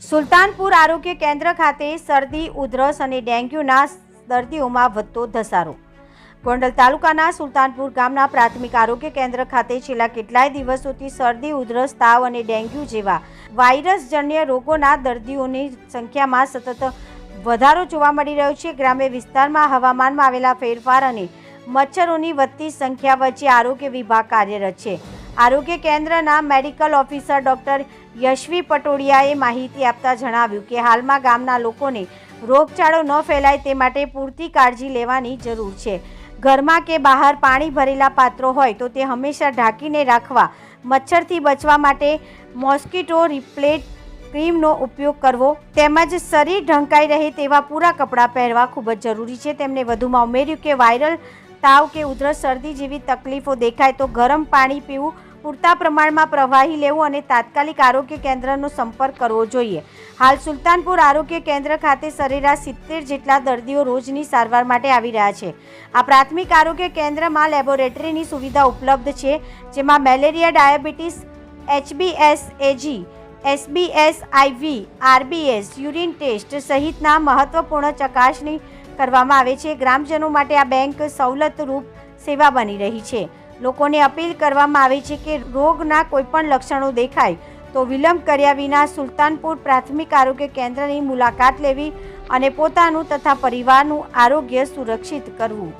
સુલતાનપુર આરોગ્ય કેન્દ્ર ખાતે શરદી, ઉધરસ અને ડેન્ગ્યુના દર્દીઓમાં વધતો ધસારો. ગોંડલ તાલુકાના સુલતાનપુર ગામના પ્રાથમિક આરોગ્ય કેન્દ્ર ખાતે છેલ્લા કેટલાય દિવસોથી શરદી, ઉધરસ, તાવ અને ડેન્ગ્યુ જેવા વાયરસજન્ય રોગોના દર્દીઓની સંખ્યામાં સતત વધારો જોવા મળી રહ્યો છે. ગ્રામ્ય વિસ્તારમાં હવામાનમાં આવેલા ફેરફાર અને મચ્છરોની વધતી સંખ્યા વચ્ચે આરોગ્ય વિભાગ કાર્યરત છે. આરોગ્ય કેન્દ્રના મેડિકલ ઓફિસર ડોક્ટર યશવી પટોડિયાએ માહિતી આપતા જણાવ્યું કે હાલમાં ગામના લોકોને રોગચાળો ન ફેલાય તે માટે પૂરતી કાળજી લેવાની જરૂર છે. ઘરમાં કે બહાર પાણી ભરેલા પાત્રો હોય તો તે હંમેશા ઢાંકીને રાખવા, મચ્છરથી બચવા માટે મોસ્કીટો રિપ્લેટ ક્રીમનો ઉપયોગ કરવો, તેમજ શરીર ઢંકાઈ રહે તેવા પૂરા કપડાં પહેરવા ખૂબ જ જરૂરી છે. તેમણે વધુમાં ઉમેર્યું કે વાયરલ તાવ કે ઉધરસ, શરદી જેવી તકલીફો દેખાય તો ગરમ પાણી પીવું પૂરતા પ્રમાણમાં પ્રવાહી લેવું અને તાત્કાલિક આરોગ્ય કેન્દ્રનો સંપર્ક કરવો જોઈએ. હાલ સુલતાનપુર આરોગ્ય કેન્દ્ર ખાતે સરેરાશ સિત્તેર જેટલા દર્દીઓ રોજની સારવાર માટે આવી રહ્યા છે. આ પ્રાથમિક આરોગ્ય કેન્દ્રમાં લેબોરેટરીની સુવિધા ઉપલબ્ધ છે, જેમાં malaria diabetes, HBS, AG, SBS, IV, RBS, urine test સહિતના મહત્વપૂર્ણ ચકાસણી કરવામાં આવે છે. ગ્રામજનો માટે આ બેંક સવલતરૂપ સેવા બની રહી છે. લોકોને અપીલ કરવામાં આવી છે કે રોગના કોઈપણ લક્ષણો દેખાય તો વિલંબ કર્યા વિના સુલતાનપુર પ્રાથમિક આરોગ્ય કેન્દ્રની મુલાકાત લેવી અને પોતાનું તથા પરિવારનું આરોગ્ય સુરક્ષિત કરવું.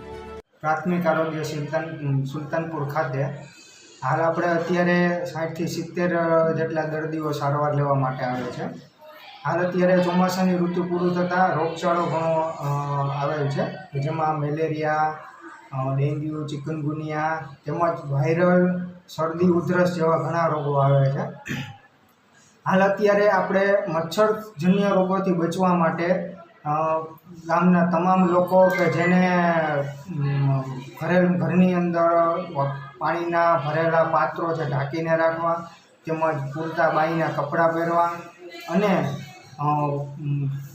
પ્રાથમિક આરોગ્ય સુલતાન, સુલતાનપુર ખાતે હાલ આપણે અત્યારે સાઠથી સિત્તેર જેટલા દર્દીઓ સારવાર લેવા માટે આવે છે. હાલ અત્યારે ચોમાસાની ઋતુ પૂરું થતાં રોગચાળો ઘણો આવેલ છે, જેમાં મેલેરિયા ડેન્ગ્યુ, ચિકનગુનિયા તેમજ વાયરલ શરદી, ઉધરસ જેવા ઘણા રોગો આવે છે. હાલ અત્યારે આપણે મચ્છરજન્ય રોગોથી બચવા માટે ગામના તમામ લોકો કે જેને ભરેલ ઘરે ઘરની અંદર પાણીના ભરેલા પાત્રો છે ઢાંકીને રાખવા, તેમજ પૂરતા બાઈના કપડાં પહેરવા અને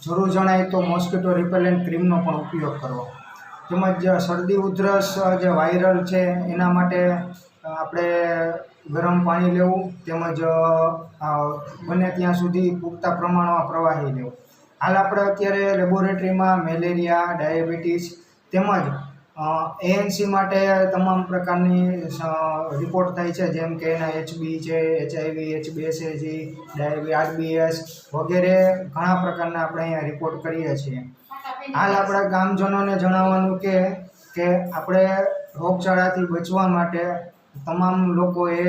જરૂર જણાય તો મોસ્કીટો રિપેલન્ટ ક્રીમનો પણ ઉપયોગ કરવો. તેમજ શરદી ઉધરસ જે વાયરલ છે, એના માટે આપણે ગરમ પાણી લેવું, તેમજ બને ત્યાં સુધી પૂરતા પ્રમાણમાં પ્રવાહી લેવું. હાલ આપણે અત્યારે લેબોરેટરીમાં મેલેરિયા, ડાયાબિટીસ તેમજ એએનસી માટે તમામ પ્રકારની રિપોર્ટ થાય છે, જેમ કે એના એચબી છે, એચઆઈવી એચબીએસએજી ડાયાબી આરબીએસ વગેરે ઘણા પ્રકારના આપણે અહીંયા રિપોર્ટ કરીએ છીએ. હાલ આપણા ગામજનોને જણાવવાનું કે કે આપણે રોગચાળાથી બચવા માટે તમામ લોકોએ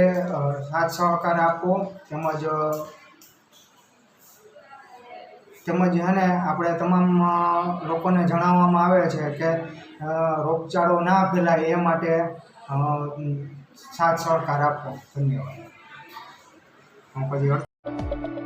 સાથ સહકાર આપવો, તેમજ તેમજ ને આપણે તમામ લોકોને જણાવવામાં આવે છે કે રોગચાળો ના ફેલાય એ માટે સાથ સહકાર આપવો ધન્યવાદ. હું પછી